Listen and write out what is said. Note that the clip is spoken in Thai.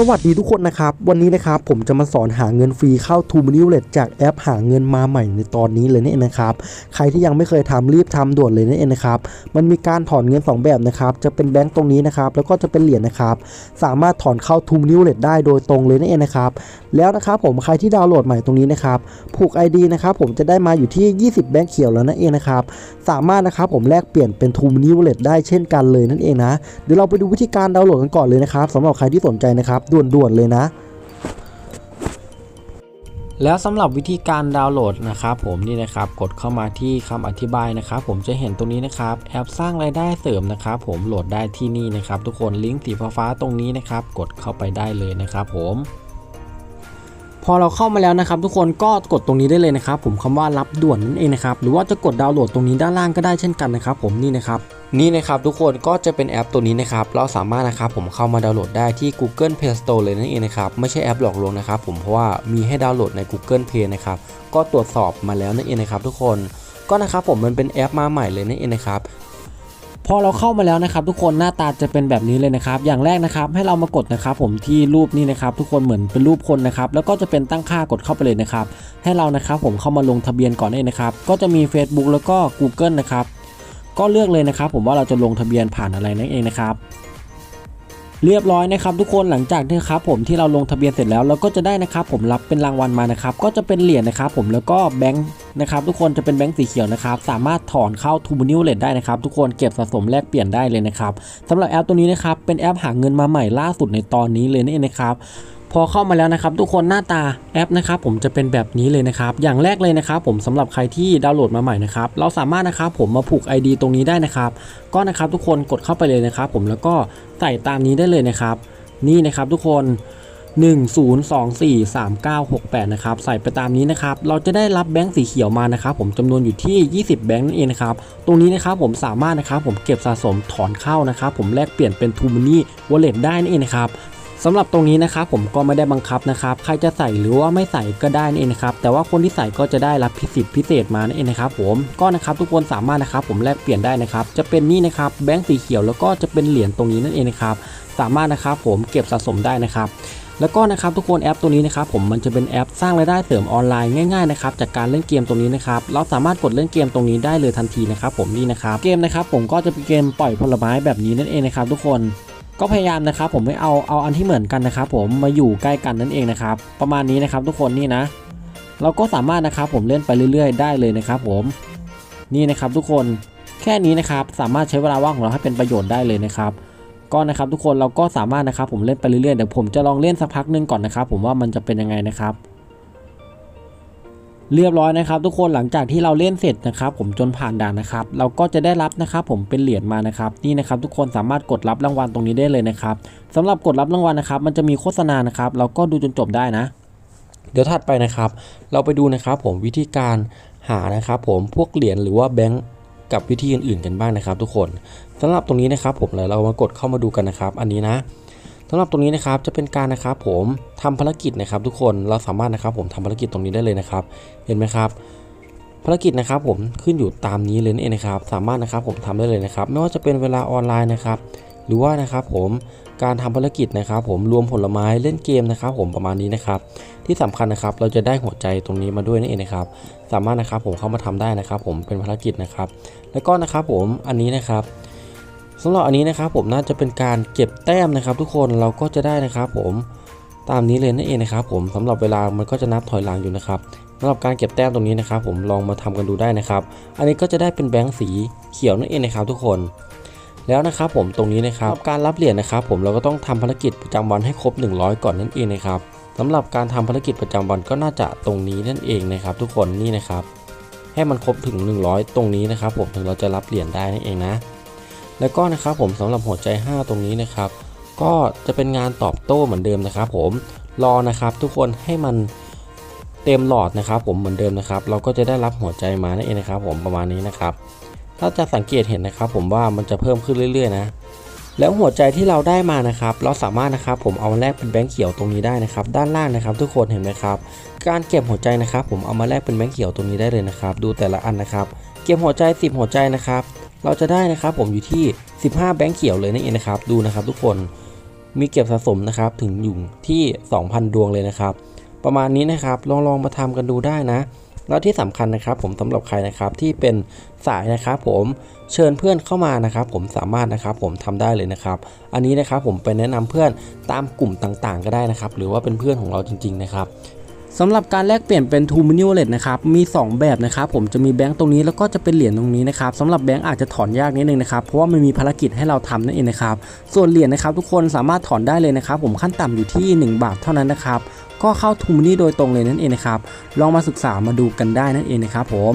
สวัสดีทุกคนนะครับ วันนี้นะครับผมจะมาสอนหาเงินฟรีเข้า t ูมินิเลตจากแอปหาเงินมาใหม่ในตอนนี้เลยนี่นะครับ ใครที่ยังไม่เคยทำรีบทำด่วนเลยนี่เองนะครับ มันมีการถอนเงิน 2 แบบนะครับ จะเป็นแบงก์ตรงนี้นะครับ แล้วก็จะเป็นเหรียญนะครับ สามารถถอนเข้า t ูมินิเลตได้โดยตรงเลยนี่เองนะครับ แล้วนะครับผมใครที่ดาวน์โหลดใหม่ตรงนี้นะครับผูก ID นะครับผมจะได้มาอยู่ที่ 20 แบงก์เขียวแล้วนั่นเองนะครับ สามารถนะครับผมแลกเปลี่ยนเป็น t ูมินิเลตได้เช่นกันเลยนั่นเองนะ เดี๋ยวเราไปดูวิธีการดาวน์โหลดกันก่อนเลยนะครับสำหรับใครที่สนใจนะครับด่วนๆเลยนะ แล้วสำหรับวิธีการดาวน์โหลดนะครับผมนี่นะครับกดเข้ามาที่คำอธิบายนะครับผมจะเห็นตรงนี้นะครับแอปสร้างรายได้เสริมนะครับผมโหลดได้ที่นี่นะครับ ทุกคนลิงก์สีฟ้าๆตรงนี้นะครับ กดเข้าไปได้เลยนะครับผม พอเราเข้ามาแล้วนะครับทุกคนก็กดตรงนี้ได้เลยนะครับผมคำว่ารับด่วนนั่นเองนะครับหรือว่าจะกดดาวน์โหลดตรงนี้ด้านล่างก็ได้เช่นกันนะครับผมนี่นะครับนี่นะครับทุกคนก็จะเป็นแอปตัวนี้นะครับเราสามารถนะครับผมเข้ามาดาวน์โหลดได้ที่ Google Play Store เลยนั่นเองนะครับไม่ใช่แอปหลอกลวงนะครับผมเพราะว่ามีให้ดาวน์โหลดใน Google Play นะครับก็ตรวจสอบมาแล้วนั่นเองนะครับทุกคนก็นะครับผมมันเป็นแอปมาใหม่เลยนั่นเองนะครับ พอเราเข้ามาแล้วนะครับทุกคนหน้าตาจะเป็นแบบนี้เลยนะครับอย่างแรกนะครับให้เรามากดนะครับผมที่รูปนี้นะครับทุกคนเหมือนเป็นรูปคนนะครับแล้วก็จะเป็นตั้งค่ากดเข้าไปเลยนะครับให้เรานะครับผมเข้ามาลงทะเบียนก่อนเองนะครับก็จะมี Facebook แล้วก็ Google นะครับก็เลือกเลยนะครับผมว่าเราจะลงทะเบียนผ่านอะไรนั่นเองนะครับ เรียบร้อยนะครับทุกคนหลังจากที่ครับผมที่เราลงทะเบียนเสร็จแล้วเราก็จะได้นะครับผมรับเป็นรางวัลมานะครับก็จะเป็นเหรียญนะครับผมแล้วก็แบงค์นะครับทุกคนจะเป็นแบงค์สีเขียวนะครับสามารถถอนเข้าทูบูนิวเลตได้นะครับทุกคนเก็บสะสมแลกเปลี่ยนได้เลยนะครับสำหรับแอปตัวนี้นะครับเป็นแอปหาเงินมาใหม่ล่าสุดในตอนนี้เลยนี่นเองนะครับ พอเข้ามาแล้วนะครับทุกคนหน้าตาแอปนะครับผมจะเป็นแบบนี้เลยนะครับ อย่างแรกเลยนะครับผมสำหรับใครที่ดาวน์โหลดมาใหม่นะครับเราสามารถนะครับผมมาผูก ID ตรงนี้ได้นะครับก็นะครับทุกคนกดเข้าไปเลยนะครับ ผมแล้วก็ใส่ตามนี้ได้เลยนะครับ นี่นะครับทุกคน 10243968 นะครับใส่ไปตามนี้นะครับ เราจะได้รับแบงค์สีเขียวมานะครับ ผมจำนวนอยู่ที่ 20 แบงค์นั่นเองนะครับ ตรงนี้นะครับผมสามารถนะครับผมเก็บสะสมถอนเข้านะครับ ผมแลกเปลี่ยนเป็น t ูมินี่วอลเล็ตได้นั่นเองนะครับ สำหรับตรงนี้นะครับผมก็ไม่ได้บังคับนะครับใครจะใส่หรือว่าไม่ใส่ก็ได้นั่นเองนะครับแต่ว่าคนที่ใส่ก็จะได้รับพิเศษพิเศษมานั่นเองนะครับผมก็นะครับทุกคนสามารถนะครับผมแลกเปลี่ยนได้นะครับจะเป็นนี่นะครับแบงค์สีเขียวแล้วก็จะเป็นเหรียญตรงนี้นั่นเองนะครับสามารถนะครับผมเก็บสะสมได้นะครับแล้วก็นะครับทุกคนแอปตัวนี้นะครับผมมันจะเป็นแอปสร้างรายได้เสริมออนไลน์ง่ายๆนะครับจากการเล่นเกมตรงนี้นะครับเราสามารถกดเล่นเกมตรงนี้ได้เลยทันทีนะครับผมนี่นะครับเกมนะครับผมก็จะเป็นเกมปล่อยผลไม้แบบนี้นั่นเองนะครับทุกคน ก็พยายามนะครับผมไม่เอาเอาอันที่เหมือนกันนะครับผมมาอยู่ใกล้กันนั่นเองนะครับประมาณนี้นะครับทุกคนนี่นะ เราก็สามารถนะครับผมเล่นไปเรื่อย ๆ ได้เลยนะครับผมนี่นะครับทุกคนแค่นี้นะครับสามารถใช้เวลาว่างของเราให้เป็นประโยชน์ได้เลยนะครับก็นะครับทุกคนเราก็สามารถนะครับผมเล่นไปเรื่อยๆเดี๋ยวผมจะลองเล่นสักพักนึงก่อนนะครับผมว่ามันจะเป็นยังไงนะครับ เรียบร้อยนะครับ ทุกคนหลังจากที่เราเล่นเสร็จนะครับ ผมจนผ่านด่านนะครับ เราก็จะได้รับนะครับ ผมเป็นเหรียญมานะครับนี่นะครับทุกคนสามารถกดรับรางวัลตรงนี้ได้เลยนะครับสำหรับกดรับรางวัลนะครับ มันจะมีโฆษณานะครับเราก็ดูจนจบได้นะ เดี๋ยวถัดไปนะครับ เราไปดูนะครับ ผมวิธีการหานะครับ ผมพวกเหรียญหรือว่าแบงก์กับวิธีอื่นๆกันบ้างนะครับ ทุกคนสำหรับตรงนี้นะครับ ผมเลยเรามากดเข้ามาดูกันนะครับ อันนี้นะ สำหรับตรงนี้นะครับจะเป็นการนะครับผมทำภารกิจนะครับ ทุกคนเราสามารถนะครับผมทำภารกิจตรงนี้ได้เลยนะครับ เห็นไหมครับ ภารกิจนะครับผมขึ้นอยู่ตามนี้เลยนั่นเองนะครับ สามารถนะครับผมทำได้เลยนะครับ ไม่ว่าจะเป็นเวลาออนไลน์นะครับหรือว่านะครับผมการทำภารกิจนะครับ ผมรวมผลไม้เล่นเกมนะครับ ผมประมาณนี้นะครับ ที่สำคัญนะครับเราจะได้หัวใจตรงนี้มาด้วยนั่นเองนะครับ สามารถนะครับผมเข้ามาทำได้นะครับ ผมเป็นภารกิจนะครับ แล้วก็นะครับผมอันนี้นะครับ สำหรับอันนี้นะครับผมน่าจะเป็นการเก็บแต้มนะครับ ทุกคนเราก็จะได้นะครับผมตามนี้เลยนั่นเองนะครับผมสำหรับเวลามันก็จะนับถอยหลังอยู่นะครับสำหรับการเก็บแต้มตรงนี้นะครับ ผมลองมาทำกันดูได้นะครับ อันนี้ก็จะได้เป็นแบงค์สีเขียวนั่นเองนะครับ ทุกคนแล้วนะครับผมตรงนี้นะครับการรับเหรียญนะครับ ผมเราก็ต้องทำภารกิจประจำวันให้ครบ 100 ก่อนนั่นเองนะครับสำหรับการทำภารกิจประจำวันก็น่าจะตรงนี้นั่นเองนะครับ ทุกคนนี่นะครับ ให้มันครบถึง 100 ตรงนี้นะครับ ผมถึงเราจะรับเหรียญได้นั่นเองนะ แล้วก็นะครับผมสำหรับหัวใจ 5 ตรงนี้นะครับ ก็จะเป็นงานตอบโต้เหมือนเดิมนะครับ ผมรอนะครับ ทุกคนให้มันเต็มหลอดนะครับผมเหมือนเดิมนะครับ เราก็จะได้รับหัวใจมานั่นเองนะครับ ผมประมาณนี้นะครับ ถ้าจะสังเกตเห็นนะครับ ผมว่ามันจะเพิ่มขึ้นเรื่อยๆนะแล้วหัวใจที่เราได้มานะครับ เราสามารถนะครับผมเอามาแลกเป็นแบงค์เขียวตรงนี้ได้นะครับ ด้านล่างนะครับ ทุกคนเห็นไหมครับ การเก็บหัวใจนะครับ ผมเอามาแลกเป็นแบงค์เขียวตรงนี้ได้เลยนะครับ ดูแต่ละอันนะครับ ก็บหัวใจ 10 หัวใจนะครับ เราจะได้นะครับผมอยู่ที่ 15 แบงค์เขียวเลยนั่นเองนะครับ ดูนะครับทุกคนมีเก็บสะสมนะครับถึงอยู่ที่ 2,000 ดวงเลยนะครับ ประมาณนี้นะครับลองลองมาทำกันดูได้นะ แล้วที่สำคัญนะครับ ผมสำหรับใครนะครับที่เป็นสายนะครับผมเชิญเพื่อนเข้ามานะครับ ผมสามารถนะครับผมทำได้เลยนะครับ อันนี้นะครับผมไปแนะนำเพื่อนตามกลุ่มต่างๆ ก็ได้นะครับ หรือว่าเป็นเพื่อนของเราจริง ๆ นะครับ สำหรับการแลกเปลี่ยนเป็น t ูมินิวเลตนะครับ มี 2 แบบนะครับ ผมจะมีแบงค์ตรงนี้แล้วก็จะเป็นเหรียญตรงนี้นะครับสำหรับแบงค์อาจจะถอนยากนิดนึงนะครับ เพราะว่ามันมีภารกิจให้เราทำนั่นเองนะครับ ส่วนเหรียญนะครับทุกคนสามารถถอนได้เลยนะครับ ผมขั้นต่ำอยู่ที่ 1 บาทเท่านั้นนะครับ ก็เข้าทูมินี่โดยตรงเลยนั่นเองนะครับ ลองมาศึกษามาดูกันได้นั่นเองนะครับผม